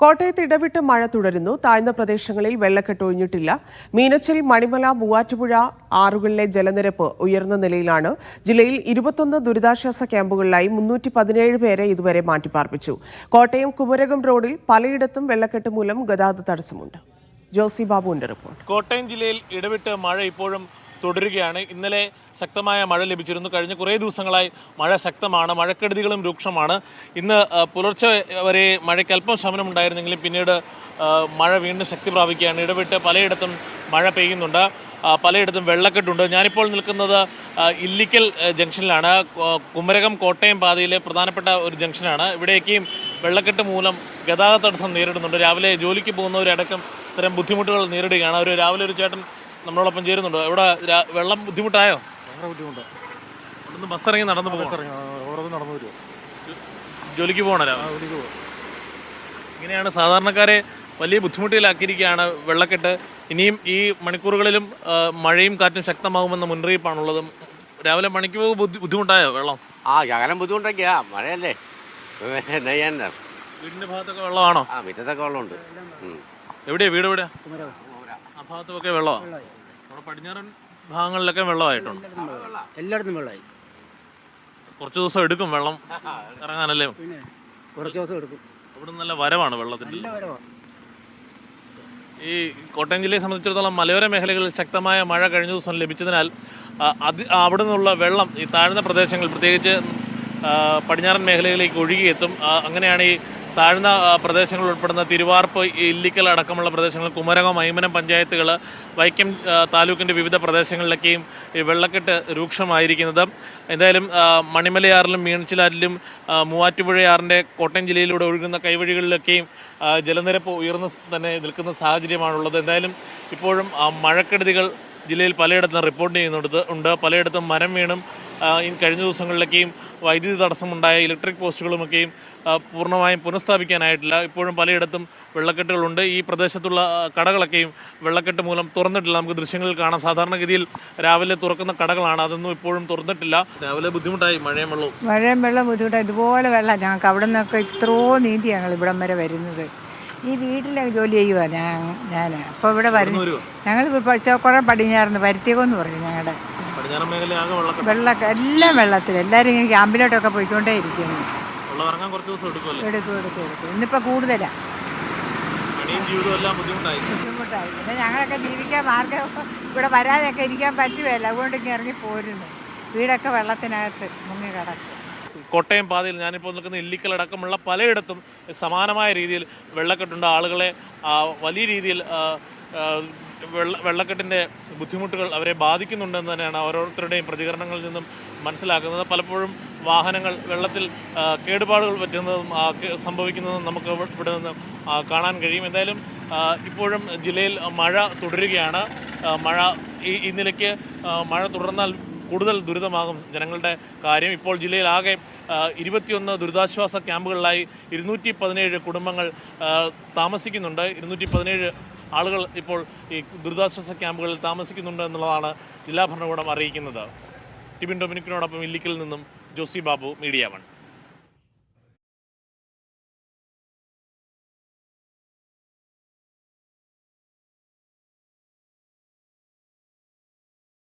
കോട്ടയത്ത് ഇടവിട്ട് മഴ തുടരുന്നു. താഴ്ന്ന പ്രദേശങ്ങളിൽ വെള്ളക്കെട്ട് ഒഴിഞ്ഞിട്ടില്ല. മീനച്ചിൽ മണിമല മൂവാറ്റുപുഴ ആറുകളിലെ ജലനിരപ്പ് ഉയർന്ന നിലയിലാണ്. ജില്ലയിൽ ഇരുപത്തൊന്ന് ദുരിതാശ്വാസ ക്യാമ്പുകളിലായി മുന്നൂറ്റി പതിനേഴ് പേരെ ഇതുവരെ മാറ്റിപ്പാർപ്പിച്ചു. കോട്ടയം കുമരകം റോഡിൽ പലയിടത്തും വെള്ളക്കെട്ട് മൂലം ഗതാഗത തടസ്സമുണ്ട്. ജോസി ബാബുവിന്റെ റിപ്പോർട്ട്. കോട്ടയം ജില്ലയിൽ ഇടവിട്ട് മഴ ഇപ്പോഴും തുടരുകയാണ്. ഇന്നലെ ശക്തമായ മഴ ലഭിച്ചിരുന്നു. കഴിഞ്ഞ കുറേ ദിവസങ്ങളായി മഴ ശക്തമാണ് മഴക്കെടുതികളും രൂക്ഷമാണ്. ഇന്ന് പുലർച്ചെ വരെ മഴയ്ക്ക് അല്പം ശമനം ഉണ്ടായിരുന്നെങ്കിലും പിന്നീട് മഴ വീണ്ടും ശക്തി പ്രാപിക്കുകയാണ്. ഇടവിട്ട് പലയിടത്തും മഴ പെയ്യുന്നുണ്ട്. പലയിടത്തും വെള്ളക്കെട്ടുണ്ട്. ഞാനിപ്പോൾ നിൽക്കുന്നത് ഇല്ലിക്കൽ ജംഗ്ഷനിലാണ്. കുമരകം കോട്ടയം പാതയിലെ പ്രധാനപ്പെട്ട ഒരു ജംഗ്ഷനാണ്. ഇവിടേക്കും വെള്ളക്കെട്ട് മൂലം ഗതാഗത തടസ്സം നേരിടുന്നുണ്ട്. രാവിലെ ജോലിക്ക് പോകുന്നവരടക്കം ഇത്തരം ബുദ്ധിമുട്ടുകൾ നേരിടുകയാണ്. ഒരു രാവിലെ ഒരു ചേട്ടൻ നമ്മളോടൊപ്പം ചേരുന്നുണ്ടോ. ഇവിടെ വെള്ളം ബുദ്ധിമുട്ടായോ? ഭയങ്കര ബുദ്ധിമുട്ട്. ഇവിടുന്ന് ബസ് ഇറങ്ങി നടന്നു പോകും ഇറങ്ങി ഓരോ നടന്നു വരുമോ ജോലിക്ക് പോകണല്ലോ? ജോലിക്ക് പോകും ഇങ്ങനെയാണ് സാധാരണക്കാരെ വലിയ ബുദ്ധിമുട്ടിലാക്കിയിരിക്കുകയാണ് വെള്ളക്കെട്ട്. ഇനിയും ഈ മണിക്കൂറുകളിലും മഴയും കാറ്റും ശക്തമാകുമെന്ന മുന്നറിയിപ്പാണുള്ളത്. രാവിലെ മണിക്ക് പോകും ബുദ്ധിമുട്ടായോ വെള്ളം? ആ ശകലം ബുദ്ധിമുട്ടൊക്കെയാ. മഴയല്ലേ. വീടിന്റെ ഭാഗത്തൊക്കെ വെള്ളമാണോ? ആ മുറ്റത്തൊക്കെ വെള്ളമുണ്ട്. എവിടെയാ? വീട് എവിടെയാ? ആ ഭാഗത്തുമൊക്കെ വെള്ളമാണ് നമ്മുടെ പടിഞ്ഞാറൻ ഭാഗങ്ങളിലൊക്കെ വെള്ളമായിട്ടുണ്ട്. എല്ലായിടത്തും വെള്ളമായി. കുറച്ച് ദിവസം എടുക്കും വെള്ളം ഇറങ്ങാനല്ലേ? പിന്നെ കുറച്ച് ദിവസം എടുക്കും. ഇവിടെ നല്ല വരവാണ് വെള്ളത്തിന് നല്ല വരവാണ് ഈ കോട്ടയം ജില്ലയെ സംബന്ധിച്ചിടത്തോളം മലയോര മേഖലകളിൽ ശക്തമായ മഴ കഴിഞ്ഞ ദിവസം ലഭിച്ചതിനാൽ ആ, അത് അവിടെ നിന്നുള്ള വെള്ളം ഈ താഴ്ന്ന പ്രദേശങ്ങൾ പ്രത്യേകിച്ച് ആ, പടിഞ്ഞാറൻ മേഖലയിലേക്ക് ഒഴുകിയെത്തും. ആ, അങ്ങനെയാണ് ഈ താഴ്ന്ന പ്രദേശങ്ങൾ ഉൾപ്പെടുന്ന തിരുവാർപ്പ് ഇല്ലിക്കൽ അടക്കമുള്ള പ്രദേശങ്ങൾ കുമരകം മൈമനം പഞ്ചായത്തുകൾ വൈക്കം താലൂക്കിന്റെ വിവിധ പ്രദേശങ്ങളിലൊക്കെയും ഈ വെള്ളക്കെട്ട് രൂക്ഷമായിരിക്കുന്നത്. എന്തായാലും മണിമലയാറിലും മീനച്ചിലാറ്റിലും മൂവാറ്റുപുഴയാറിന്റെ കോട്ടയം ജില്ലയിലൂടെ ഒഴുകുന്ന കൈവഴികളിലൊക്കെയും ജലനിരപ്പ് ഉയർന്ന് തന്നെ നിൽക്കുന്ന സാഹചര്യമാണുള്ളത്. എന്തായാലും ഇപ്പോഴും മഴക്കെടുതികൾ ജില്ലയിൽ പലയിടത്തും റിപ്പോർട്ട് ചെയ്യുന്നുണ്ട് ഉണ്ട്. പലയിടത്തും മരം വീണും കഴിഞ്ഞ ദിവസങ്ങളിലൊക്കെയും വൈദ്യുതി തടസ്സമുണ്ടായ ഇലക്ട്രിക് പോസ്റ്റുകളുമൊക്കെയും പൂർണമായും പുനഃസ്ഥാപിക്കാനായിട്ടില്ല. ഇപ്പോഴും പലയിടത്തും വെള്ളക്കെട്ടുകളുണ്ട്. ഈ പ്രദേശത്തുള്ള കടകളൊക്കെയും വെള്ളക്കെട്ട് മൂലം തുറന്നിട്ടില്ല. നമുക്ക് ദൃശ്യങ്ങളിൽ കാണാം. സാധാരണഗതിയിൽ രാവിലെ തുറക്കുന്ന കടകളാണ്. അതൊന്നും ഇപ്പോഴും തുറന്നിട്ടില്ല. രാവിലെ ബുദ്ധിമുട്ടായി. മഴയും വെള്ളവും. മഴയും വെള്ളം ബുദ്ധിമുട്ടായി. ഇതുപോലെ വെള്ളം ഞങ്ങൾക്ക്. അവിടെ നിന്നൊക്കെ ഇത്രയോ നീന്തി ഞങ്ങൾ ഇവിടം വരെ വരുന്നത്. ഈ വീട്ടിലെ ജോലി ചെയ്യുക ഞാൻ ഞാൻ അപ്പോൾ ഇവിടെ വരുന്നു ഞങ്ങൾ കുറേ കുറേ വരുത്തിയോ എന്ന് പറയും ഞങ്ങളുടെ വെള്ളമൊക്കെ എല്ലാം വെള്ളത്തിൽ എല്ലാവരും ഇങ്ങനെ ക്യാമ്പിലോട്ടൊക്കെ പോയിക്കൊണ്ടേ ഇരിക്കുന്നു. ഇന്നിപ്പോ കൂടുതലാ ദിവസം എടുക്കുമല്ലേ എടുക്കും എടുക്കും എടുക്കും. ഇന്നിപ്പോൾ കൂടുതലാണ് എല്ലാം ബുദ്ധിമുട്ടായി. പിന്നെ ഞങ്ങളൊക്കെ ജീവിക്കാൻ മാർഗം ഇവിടെ വരാതെയൊക്കെ ഇരിക്കാൻ പറ്റുകയല്ല. അതുകൊണ്ട് ഇങ്ങനെ ഇറങ്ങി പോരുന്നു. വീടൊക്കെ വെള്ളത്തിനകത്ത് മുങ്ങി കിടക്കും. കോട്ടയം പാതയിൽ ഞാനിപ്പോൾ നിൽക്കുന്ന ഇല്ലിക്കൽ അടക്കമുള്ള പലയിടത്തും സമാനമായ രീതിയിൽ വെള്ളക്കെട്ടുണ്ട്. ആളുകളെ വലിയ രീതിയിൽ വെള്ള വെള്ളക്കെട്ടിന്റെ ബുദ്ധിമുട്ടുകൾ അവരെ ബാധിക്കുന്നുണ്ടെന്ന് തന്നെയാണ് ഓരോരുത്തരുടെയും പ്രതികരണങ്ങളിൽ നിന്നും മനസ്സിലാക്കുന്നത്. പലപ്പോഴും വാഹനങ്ങൾ വെള്ളത്തിൽ കേടുപാടുകൾ പറ്റുന്നതും സംഭവിക്കുന്നതും നമുക്ക് ഇവ- ഇവിടെ നിന്ന് കാണാൻ കഴിയും. എന്തായാലും ഇപ്പോഴും ജില്ലയിൽ മഴ തുടരുകയാണ്. മഴ ഈ ഈ നിലയ്ക്ക് മഴ തുടർന്നാൽ കൂടുതൽ ദുരിതമാകും ജനങ്ങളുടെ കാര്യം. ഇപ്പോൾ ജില്ലയിൽ ആകെ ഇരുപത്തിയൊന്ന് ദുരിതാശ്വാസ ക്യാമ്പുകളിലായി ഇരുന്നൂറ്റി പതിനേഴ് കുടുംബങ്ങൾ താമസിക്കുന്നുണ്ട്. ഇരുന്നൂറ്റി പതിനേഴ് ആളുകൾ ഇപ്പോൾ ഈ ദുരിതാശ്വാസ ക്യാമ്പുകളിൽ താമസിക്കുന്നുണ്ട് എന്നുള്ളതാണ് ജില്ലാ ഭരണകൂടം അറിയിക്കുന്നത്. ടിബിൻ ഡൊമിനിക്കിനോടൊപ്പം ഇല്ലിക്കിൽ നിന്നും ജോസി ബാബു മീഡിയ വൺ.